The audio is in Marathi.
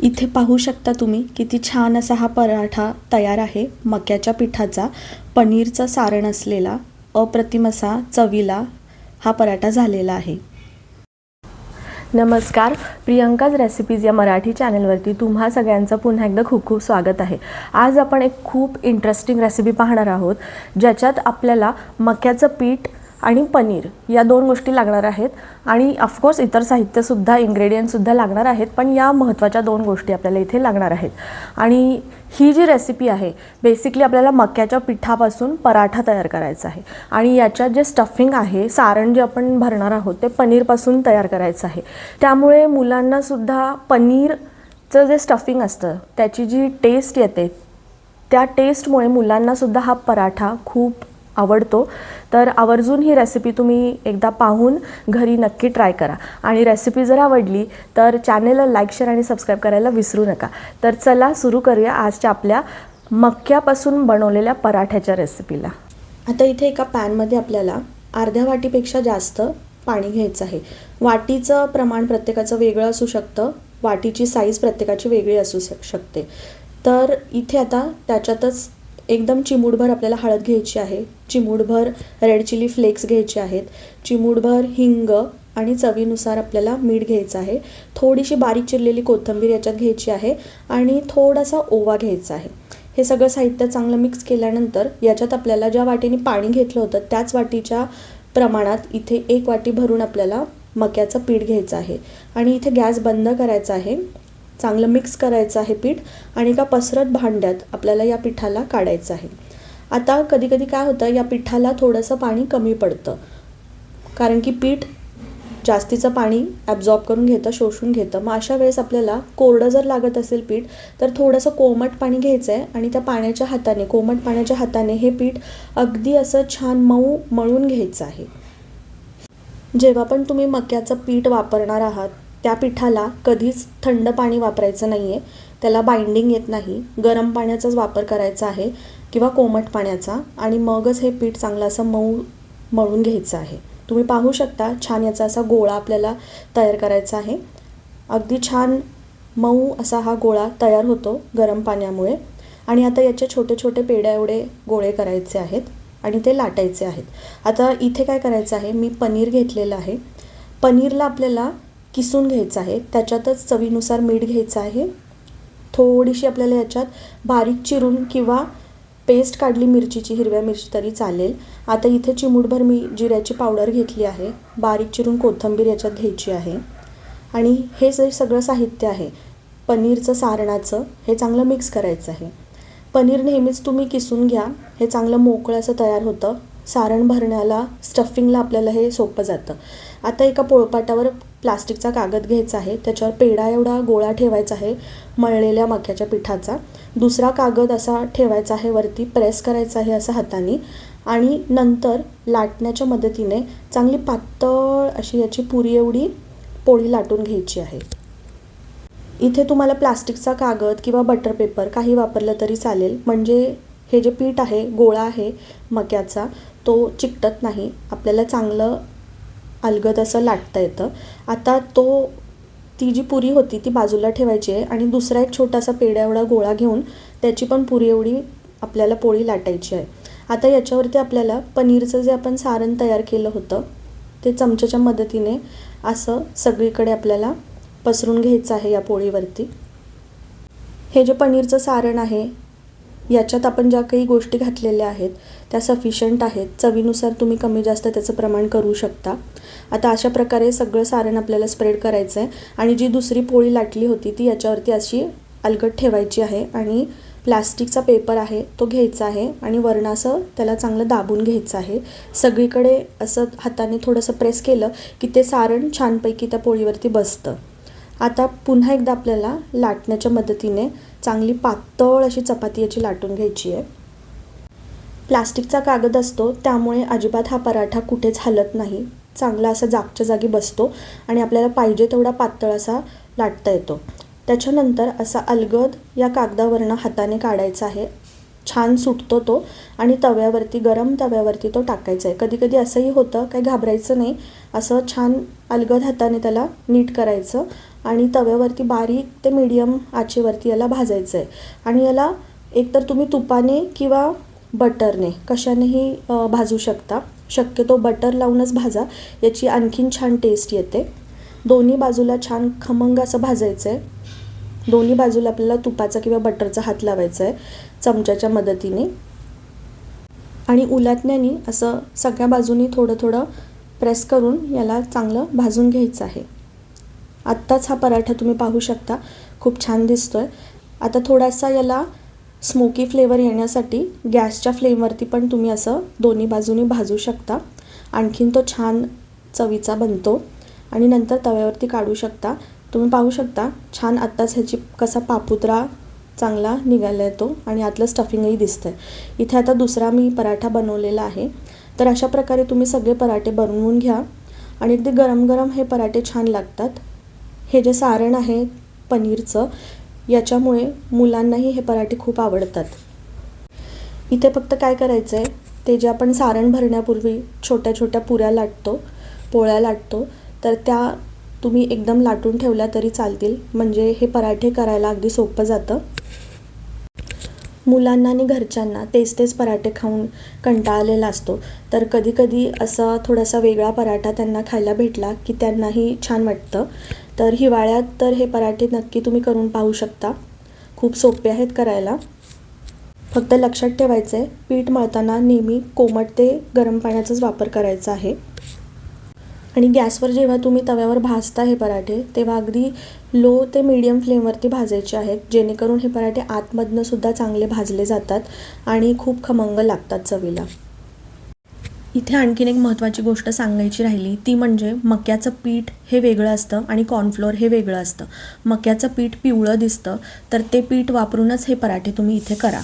इथे पाहू शकता तुम्ही किती छान असा हा पराठा तयार आहे. मक्याच्या पिठाचा पनीरचं सारण असलेला अप्रतिम असा चवीला हा पराठा झालेला आहे. नमस्कार. प्रियंकाज रेसिपीज या मराठी चॅनलवरती तुम्हा सगळ्यांचं पुन्हा एकदा खूप खूप स्वागत आहे. आज आपण एक खूप इंटरेस्टिंग रेसिपी पाहणार आहोत ज्याच्यात आपल्याला मक्याचं पीठ आणि पनीर या दोन गोष्टी लागणार आहेत. आणि ऑफकोर्स इतर साहित्यसुद्धा इन्ग्रेडियंटसुद्धा लागणार आहेत पण या महत्त्वाच्या दोन गोष्टी आपल्याला इथे लागणार आहेत. आणि ही जी रेसिपी आहे बेसिकली आपल्याला मक्याच्या पिठापासून पराठा तयार करायचा आहे. आणि याच्यात जे स्टफिंग आहे सारण जे आपण भरणार आहोत ते पनीरपासून तयार करायचं आहे. त्यामुळे मुलांनासुद्धा पनीरचं जे स्टफिंग असतं त्याची जी टेस्ट येते त्या टेस्टमुळे मुलांनासुद्धा हा पराठा खूप आवडतो तर आवर्जून ही रेसिपी तुम्ही एकदा पाहून घरी नक्की ट्राय करा. आणि रेसिपी जर आवडली तर चॅनेलला लाईक शेअर आणि सबस्क्राईब करायला विसरू नका. तर चला सुरू करूया आजच्या आपल्या मक्यापासून बनवलेल्या पराठ्याच्या रेसिपीला आता इथे एका पॅनमध्ये आपल्याला अर्ध्या वाटीपेक्षा जास्त पाणी घ्यायचं आहे. वाटीचं प्रमाण प्रत्येकाचं वेगळं असू शकतं. वाटीची साईज प्रत्येकाची वेगळी असू शक शकते. तर इथे आता त्याच्यातच एकदम चिमूटभर आपल्याला हळद घ्यायची आहे चिमूटभर रेड चिली फ्लेक्स घ्यायचे आहेत चिमूटभर हिंग आणि चवीनुसार आपल्याला मीठ घ्यायचं आहे थोडीशी बारीक चिरलेली कोथिंबीर याच्यात घ्यायची आहे आणि थोडासा ओवा घ्यायचा आहे. हे सगळं साहित्य चांगलं मिक्स केल्यानंतर याच्यात आपल्याला ज्या वाटीने पाणी घेतलं होतं त्याच वाटीच्या प्रमाणात इथे एक वाटी भरून आपल्याला मक्याचं पीठ घ्यायचं आहे आणि इथे गॅस बंद करायचा आहे. चांगलं मिक्स करायचं आहे पीठ आणि एका पसरत भांड्यात आपल्याला या पिठाला काढायचं आहे. आता कधीकधी काय होतं या पिठाला थोडंसं पाणी कमी पडतं. कारण की पीठ जास्तीचं पाणी ॲब्झॉर्ब करून घेतं शोषून घेतं. मग अशा वेळेस आपल्याला कोरडं जर लागत असेल पीठ तर थोडंसं कोमट पाणी घ्यायचं आहे आणि त्या पाण्याच्या हाताने कोमट पाण्याच्या हाताने हे पीठ अगदी असं छान मऊ मळून घ्यायचं आहे. जेव्हा पण तुम्ही मक्याचं पीठ वापरणार आहात त्या पिठाला कधीच थंड पाणी वापरायचं नाही आहे त्याला बाइंडिंग येत नाही. गरम पाण्याचाच वापर करायचा आहे किंवा कोमट पाण्याचा आणि मगच हे पीठ चांगलं असं मऊ मळून घ्यायचं आहे. तुम्ही पाहू शकता छान याचा असा गोळा आपल्याला तयार करायचा आहे. अगदी छान मऊ असा हा गोळा तयार होतो गरम पाण्यामुळे. आणि आता याचे छोटे छोटे पेड्या एवढे गोळे करायचे आहेत आणि ते लाटायचे आहेत. आता इथे काय करायचं आहे? मी पनीर घेतलेलं आहे. पनीरला आपल्याला किसून घ्यायचं आहे त्याच्यातच चवीनुसार मीठ घ्यायचं आहे. थोडीशी आपल्याला याच्यात बारीक चिरून किंवा पेस्ट काढली मिरचीची हिरव्या मिरची तरी चालेल. आता इथे चिमूटभर मी जिऱ्याची पावडर घेतली आहे. बारीक चिरून कोथिंबीर याच्यात घ्यायची आहे. आणि हे जे सगळं साहित्य आहे पनीरचं सारणाचं हे चांगलं मिक्स करायचं आहे. पनीर नेहमीच तुम्ही किसून घ्या. हे चांगलं मोकळं असं तयार होतं. सारण भरण्याला स्टफिंगला आपल्याला हे सोपं जातं. आता एका पोळपाटावर प्लास्टिकचा कागद घ्यायचा आहे त्याच्यावर पेढा एवढा गोळा ठेवायचा आहे मळलेल्या मक्याच्या पिठाचा. दुसरा कागद असा ठेवायचा आहे वरती प्रेस करायचा आहे असं हाताने. आणि नंतर लाटण्याच्या मदतीने चांगली पातळ अशी याची पुरी एवढी पोळी लाटून घ्यायची आहे. इथे तुम्हाला प्लास्टिकचा कागद किंवा बटर पेपर काही वापरलं तरी चालेल. म्हणजे हे जे पीठ आहे गोळा आहे मक्याचा तो चिकटत नाही. आपल्याला चांगलं अलगद असं लाटता येतं. आता तो ती जी पुरी होती ती बाजूला ठेवायची आहे आणि दुसरा एक छोटासा पेड्या एवढा गोळा घेऊन त्याची पण पुरी एवढी आपल्याला पोळी लाटायची आहे. आता याच्यावरती आपल्याला पनीरचं जे आपण सारण तयार केलं होतं ते चमच्याच्या मदतीने असं सगळीकडे आपल्याला पसरून घ्यायचं आहे या पोळीवरती. हे जे पनीरचं सारण आहे याच्यात आपण ज्या काही गोष्टी घातलेल्या आहेत त्या सफिशियंट आहेत. चवीनुसार तुम्ही कमी जास्त त्याचं प्रमाण करू शकता. आता अशा प्रकारे सगळं सारण आपल्याला स्प्रेड करायचं आहे आणि जी दुसरी पोळी लाटली होती ती याच्यावरती अशी अलगट ठेवायची आहे आणि प्लास्टिकचा पेपर आहे तो घ्यायचा आहे आणि वरण असं त्याला चांगलं दाबून घ्यायचं आहे. सगळीकडे असं हाताने थोडंसं प्रेस केलं की ते सारण छानपैकी त्या पोळीवरती बसतं. आता पुन्हा एकदा आपल्याला लाटण्याच्या मदतीने चांगली पातळ अशी चपाती याची लाटून घ्यायची आहे. प्लास्टिकचा कागद असतो त्यामुळे अजिबात हा पराठा कुठेच हलत नाही. चांगला असा जागच्या जागी बसतो आणि आपल्याला पाहिजे तेवढा पातळ असा लाटता येतो. त्याच्यानंतर असा अलगद या कागदावरनं हाताने काढायचा आहे. छान सुटतो तो आणि तव्यावरती गरम तव्यावरती तो टाकायचा आहे. कधी कधी असंही होतं काही घाबरायचं नाही. असं छान अलगद हाताने त्याला नीट करायचं आणि तव्यावरती बारीक ते मीडियम आचेवरती याला भाजायचं आहे आणि याला एकतर तुम्ही तुपाने किंवा बटरने कशानेही भाजू शकता. शक्यतो बटर लावूनच भाजा. याची आणखीन छान टेस्ट येते. दोन्ही बाजूला छान खमंग असं भाजायचं आहे दोन्ही बाजूला आपल्याला तुपाचा किंवा बटरचा हात लावायचा आहे चमच्याच्या मदतीने. आणि उलाटण्याने असं सगळ्या बाजूनी थोडं थोडं प्रेस करून याला चांगलं भाजून घ्यायचं आहे. आत्ताच हा पराठा तुम्ही पाहू शकता. खूप छान दिसतो आहे आता थोडासा याला स्मोकी फ्लेवर येण्यासाठी गॅसच्या फ्लेमवरती पण तुम्ही असं दोन्ही बाजूनी भाजू शकता. आणखीन तो छान चवीचा बनतो. आणि नंतर तव्यावरती काढू शकता. तुम्ही पाहू शकता छान आत्ताच ह्याची कसा पापुद्रा चांगला निघाला येतो आणि आतलं स्टफिंगही दिसतं आहे इथे आता दुसरा मी पराठा बनवलेला आहे. तर अशा प्रकारे तुम्ही सगळे पराठे बनवून घ्या. आणि अगदी गरम गरम हे पराठे छान लागतात. हे जे सारण आहे पनीरचं याच्यामुळे मुलांनाही हे पराठे खूप आवडतात. इथे फक्त काय करायचं आहे ते जे आपण सारण भरण्यापूर्वी छोट्या छोट्या पुऱ्या लाटतो पोळ्या लाटतो तर त्या तुम्ही एकदम लाटून ठेवल्या तरी चालतील. म्हणजे हे पराठे करायला अगदी सोपं जातं. मुलांना आणि घरच्यांना तेच तेच पराठे खाऊन कंटाळलेला असतो. तर कधीकधी असा थोडासा वेगळा पराठा त्यांना खायला भेटला की त्यांनाही छान वाटतं. तर हिवाळ्यात तर हे पराठे नक्की तुम्ही करून पाहू शकता. खूप सोपे आहेत करायला. फक्त लक्षात ठेवायचं आहे पीठ मळताना नेहमी कोमट ते गरम पाण्याचाच वापर करायचा आहे. आणि गॅसवर जेव्हा तुम्ही तव्यावर भाजता हे पराठे तेव्हा अगदी लो ते मीडियम फ्लेमवरती भाजायचे आहेत जेणेकरून हे पराठे आतमधनं सुद्धा चांगले भाजले जातात आणि खूप खमंग लागतात चवीला. इथे आणखीन एक महत्त्वाची गोष्ट सांगायची राहिली ती म्हणजे मक्याचं पीठ हे वेगळं असतं आणि कॉर्नफ्लोअर हे वेगळं असतं. मक्याचं पीठ पिवळं दिसतं तर ते पीठ वापरूनच हे पराठे तुम्ही इथे करा.